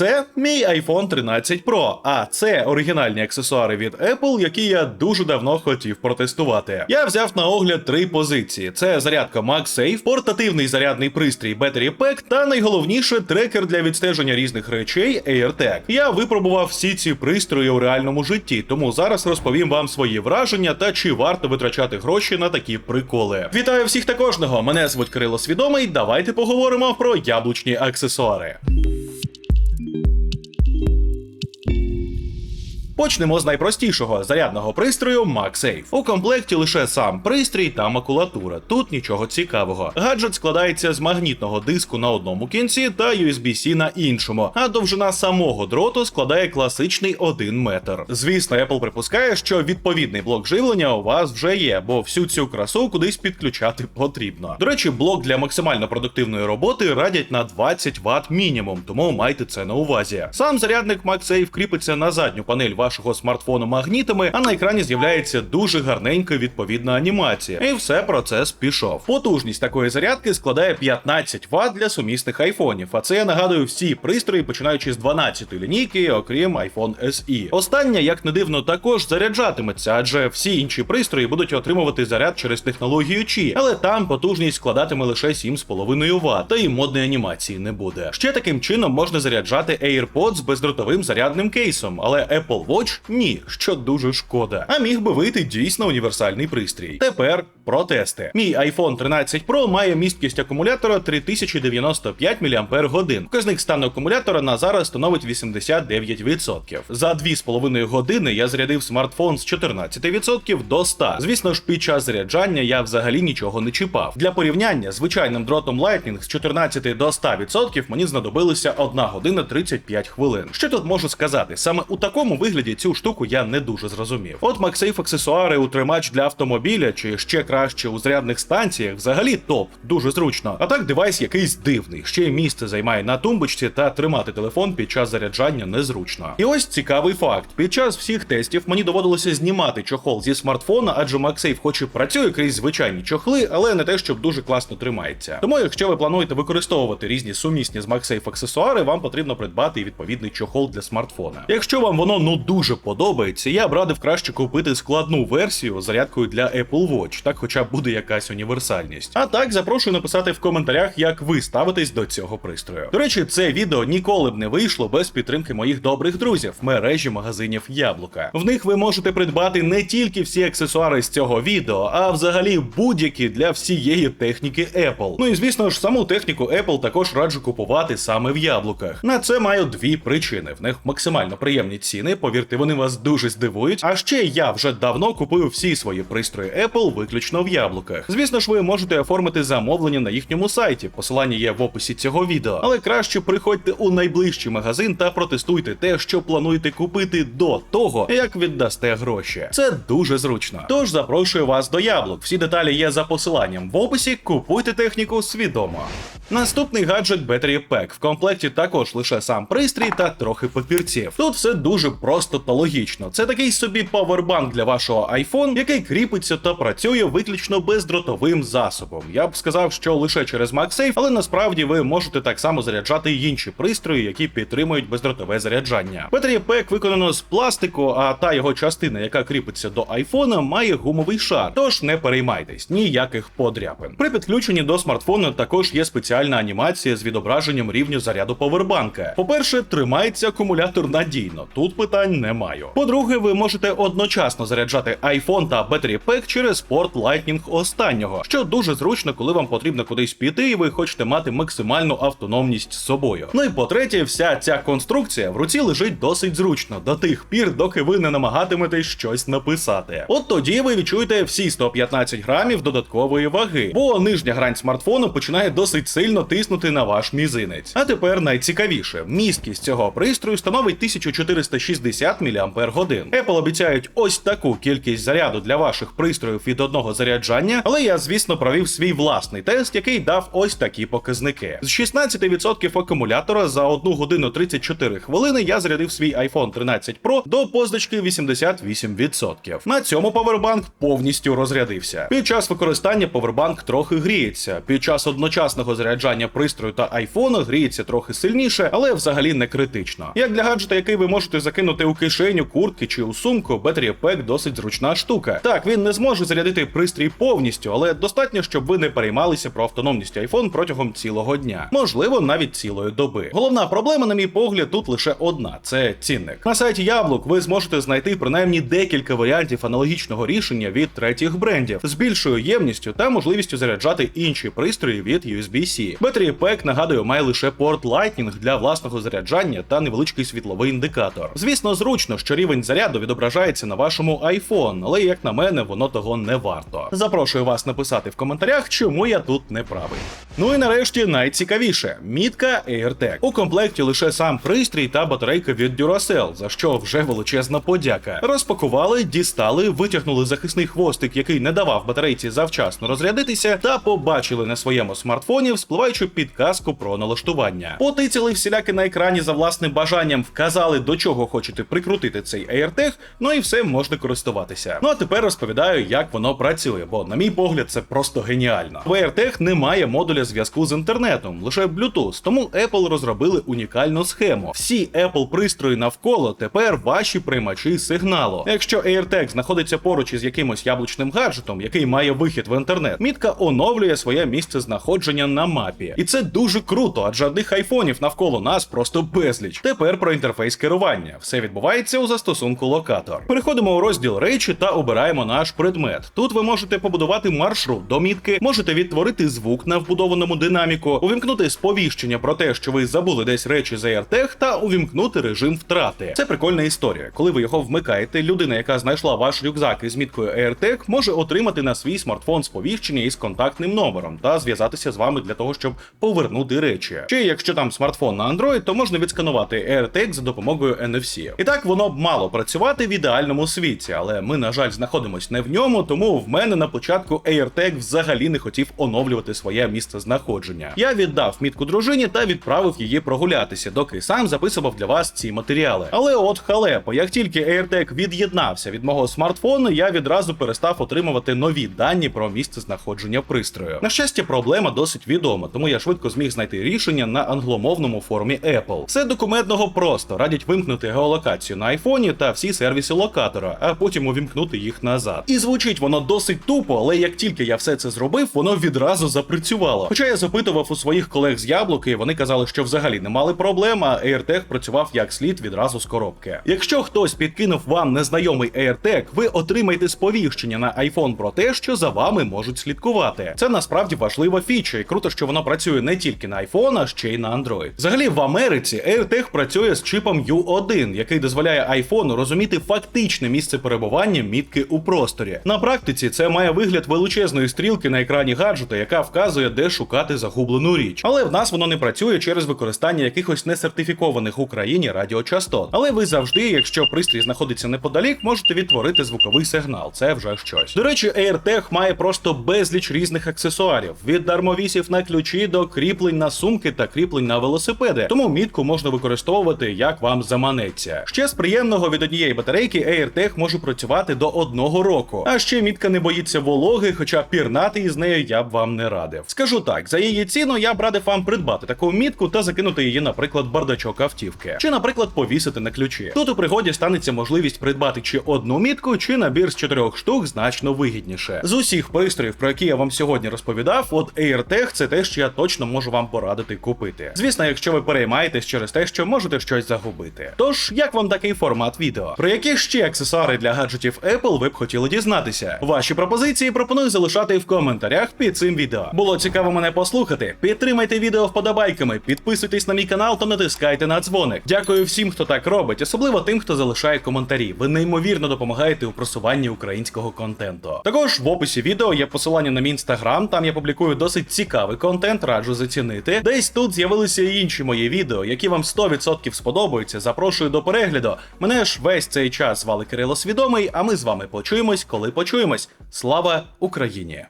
це мій iPhone 13 Pro, а це оригінальні аксесуари від Apple, які я дуже давно хотів протестувати. Я взяв на огляд три позиції: це зарядка MagSafe, портативний зарядний пристрій Battery Pack та найголовніше трекер для відстеження різних речей AirTag. Я випробував всі ці пристрої у реальному житті, тому зараз розповім вам свої враження та чи варто витрачати гроші на такі приколи. Вітаю всіх та кожного! Мене звуть Кирило Свідомий. Давайте поговоримо про яблучні аксесуари. thank you Почнемо з найпростішого зарядного пристрою MagSafe. У комплекті лише сам пристрій та макулатура. Тут нічого цікавого. Гаджет складається з магнітного диску на одному кінці та USB-C на іншому, а довжина самого дроту складає класичний 1 метр. Звісно, Apple припускає, що відповідний блок живлення у вас вже є, бо всю цю красу кудись підключати потрібно. До речі, блок для максимально продуктивної роботи радять на 20 Вт мінімум, тому майте це на увазі. Сам зарядник MagSafe кріпиться на задню панель вашого смартфону магнітами, а на екрані з'являється дуже гарненька відповідна анімація. І все процес пішов. Потужність такої зарядки складає 15 Вт для сумісних айфонів. А це я нагадую всі пристрої, починаючи з 12 лінійки, окрім iPhone SE. Остання, як не дивно, також заряджатиметься, адже всі інші пристрої будуть отримувати заряд через технологію Qi, але там потужність складатиме лише 7,5 Вт, та і модної анімації не буде. Ще таким чином можна заряджати AirPods бездротовим зарядним кейсом, але Apple Watch ні, що дуже шкода. А міг би вийти дійсно універсальний пристрій. Тепер про тести. Мій iPhone 13 Pro має місткість акумулятора 3095 мАч. Показник стану акумулятора на зараз становить 89%. За 2,5 години я зарядив смартфон з 14% до 100. Звісно ж, під час заряджання я взагалі нічого не чіпав. Для порівняння звичайним дротом Lightning з 14 до 100% мені знадобилося 1 година 35 хвилин. Що тут можу сказати? Саме у такому вигляді цю штуку я не дуже зрозумів. От MagSafe аксесуари у тримач для автомобіля чи ще краще у зарядних станціях взагалі топ, дуже зручно. А так девайс якийсь дивний, ще й місце займає на тумбочці та тримати телефон під час заряджання незручно. І ось цікавий факт: під час всіх тестів мені доводилося знімати чохол зі смартфона, адже MagSafe хоч і працює крізь звичайні чохли, але не те, щоб дуже класно тримається. Тому, якщо ви плануєте використовувати різні сумісні з MagSafe аксесуари, вам потрібно придбати і відповідний чохол для смартфона. Якщо вам воно ну дуже подобається, я б радив краще купити складну версію зарядкою для Apple Watch, так хоча б буде якась універсальність. А так запрошую написати в коментарях, як ви ставитесь до цього пристрою. До речі, це відео ніколи б не вийшло без підтримки моїх добрих друзів мережі магазинів Яблука. В них ви можете придбати не тільки всі аксесуари з цього відео, а взагалі будь-які для всієї техніки Apple. Ну і звісно ж, саму техніку Apple також раджу купувати саме в яблуках. На це маю дві причини. В них максимально приємні ціни, повірте, вони вас дуже здивують. А ще я вже давно купую всі свої пристрої Apple виключно в яблуках. Звісно ж, ви можете оформити замовлення на їхньому сайті. Посилання є в описі цього відео. Але краще приходьте у найближчий магазин та протестуйте те, що плануєте купити до того, як віддасте гроші. Це дуже зручно. Тож запрошую вас до яблук. Всі деталі є за посиланням в описі. Купуйте техніку свідомо. Наступний гаджет Battery Pack. В комплекті також лише сам пристрій та трохи папірців. Тут все дуже просто та логічно. Це такий собі павербанк для вашого iPhone, який кріпиться та працює виключно бездротовим засобом. Я б сказав, що лише через MagSafe, але насправді ви можете так само заряджати й інші пристрої, які підтримують бездротове заряджання. Battery Pack виконано з пластику, а та його частина, яка кріпиться до айфона, має гумовий шар. Тож не переймайтесь, ніяких подряпин. При підключенні до смартфону також є спеціальна анімація з відображенням рівню заряду повербанка. По-перше, тримається акумулятор надійно. Тут питань не маю. По-друге, ви можете одночасно заряджати iPhone та Battery Pack через порт Lightning останнього, що дуже зручно, коли вам потрібно кудись піти, і ви хочете мати максимальну автономність з собою. Ну і по-третє, вся ця конструкція в руці лежить досить зручно до тих пір, доки ви не намагатиметесь щось написати. От тоді ви відчуєте всі 115 грамів додаткової ваги, бо нижня грань смартфону починає досить сильно тиснути на ваш мізинець. А тепер найцікавіше: місткість цього пристрою становить 1460 мАч. Apple обіцяють ось таку кількість заряду для ваших пристроїв від одного заряджання, але я, звісно, провів свій власний тест, який дав ось такі показники. З 16% акумулятора за 1 годину 34 хвилини я зарядив свій iPhone 13 Pro до позначки 88%. На цьому повербанк повністю розрядився. Під час використання повербанк трохи гріється. Під час одночасного заряджання пристрою та айфона гріється трохи сильніше, але взагалі не критично. Як для гаджета, який ви можете закинути у кишеню, куртки чи у сумку, Battery Pack досить зручна штука. Так, він не зможе зарядити пристрій повністю, але достатньо, щоб ви не переймалися про автономність iPhone протягом цілого дня, можливо, навіть цілої доби. Головна проблема, на мій погляд, тут лише одна: це цінник. На сайті Яблук ви зможете знайти принаймні декілька варіантів аналогічного рішення від третіх брендів з більшою ємністю та можливістю заряджати інші пристрої від USB-C. Battery Pack, нагадую, має лише порт Lightning для власного заряджання та невеличкий світловий індикатор. Звісно, зручно, що рівень заряду відображається на вашому iPhone, але як на мене, воно того не варто. Запрошую вас написати в коментарях, чому я тут не правий. Ну і нарешті найцікавіше мітка AirTag. У комплекті лише сам пристрій та батарейка від Duracell, за що вже величезна подяка. Розпакували, дістали, витягнули захисний хвостик, який не давав батарейці завчасно розрядитися, та побачили на своєму смартфоні вспливаючу підказку про налаштування. Потицяли всіляки на екрані за власним бажанням, вказали до чого хочете прикрутити цей AirTag, ну і все можна користуватися. Ну а тепер розповідаю, як воно працює, бо, на мій погляд, це просто геніально. В AirTag немає модуля зв'язку з інтернетом, лише Bluetooth, тому Apple розробили унікальну схему. Всі Apple пристрої навколо тепер ваші приймачі сигналу. Якщо AirTag знаходиться поруч із якимось яблучним гаджетом, який має вихід в інтернет, мітка оновлює своє місце знаходження на мапі. І це дуже круто, адже одних айфонів навколо нас просто безліч. Тепер про інтерфейс керування. Все відбувається у застосунку локатор. Переходимо у розділ речі та обираємо наш предмет. Тут ви можете побудувати маршрут до мітки, можете відтворити звук на вбудованому динаміку, увімкнути сповіщення про те, що ви забули десь речі з AirTag, та увімкнути режим втрати. Це прикольна історія. Коли ви його вмикаєте, людина, яка знайшла ваш рюкзак із міткою AirTag, може отримати на свій смартфон сповіщення із контактним номером та зв'язатися з вами для того, щоб повернути речі. Чи якщо там смартфон на Android, то можна відсканувати AirTag за допомогою NFC. І так воно б мало працювати в ідеальному світі, але ми, на жаль, знаходимося не в ньому, тому в мене на початку AirTag взагалі не хотів оновлювати своє місце знаходження. Я віддав мітку дружині та відправив її прогулятися, доки сам записував для вас ці матеріали. Але от халепо, як тільки AirTag від'єднався від мого смартфону, я відразу перестав отримувати нові дані про місце знаходження пристрою. На щастя, проблема досить відома, тому я швидко зміг знайти рішення на англомовному форумі Apple. Все документного просто радять вимкнути геолокацію на айфоні та всі сервіси локатора, а потім увімкнути їх назад. І звучить воно досить тупо, але як тільки я все це зробив, воно відразу запрацювало. Хоча я запитував у своїх колег з яблуки, вони казали, що взагалі не мали проблем, а AirTag працював як слід відразу з коробки. Якщо хтось підкинув вам незнайомий AirTag, ви отримаєте сповіщення на iPhone про те, що за вами можуть слідкувати. Це насправді важлива фіча, і круто, що воно працює не тільки на iPhone, а ще й на Android. Взагалі в Америці AirTag працює з чипом U1, який дозволяє iPhone розуміти фактичне місце перебування мітки у просторі. На практиці це має вигляд величезної стрілки на екрані гаджета, яка вказує, де шукати загублену річ. Але в нас воно не працює через використання якихось несертифікованих в Україні радіочастот. Але ви завжди, якщо пристрій знаходиться неподалік, можете відтворити звуковий сигнал. Це вже щось. До речі, AirTag має просто безліч різних аксесуарів: від дармовісів на ключі до кріплень на сумки та кріплень на велосипеди. Тому мітку можна використовувати як вам заманеться. Ще з приємного від однієї батарейки AirTag може працювати до одного року. А ще мітка не боїться вологи, хоча пірнати із нею я б вам не радив. Скажу так, за її ціну я б радив вам придбати таку мітку та закинути її, наприклад, бардачок автівки, чи, наприклад, повісити на ключі. Тут у пригоді станеться можливість придбати чи одну мітку, чи набір з чотирьох штук значно вигідніше. З усіх пристроїв, про які я вам сьогодні розповідав, от AirTag це те, що я точно можу вам порадити купити. Звісно, якщо ви переймаєтесь через те, що можете щось загубити. Тож, як вам такий формат відео? Про які ще аксесуари для гаджетів Apple ви б хотіли дізнатися? Ваші пропозиції пропоную залишати в коментарях під цим відео. Було цікаво мене послухати. Підтримайте відео вподобайками, підписуйтесь на мій канал та натискайте на дзвоник. Дякую всім, хто так робить, особливо тим, хто залишає коментарі. Ви неймовірно допомагаєте у просуванні українського контенту. Також в описі відео є посилання на мій інстаграм. Там я публікую досить цікавий контент, раджу зацінити. Десь тут з'явилися і інші мої відео, які вам 100% сподобаються. Запрошую до перегляду. Мене ж весь цей час звали Кирило Свідомий, а ми з вами почуємось, коли почуємось. Слава Україні!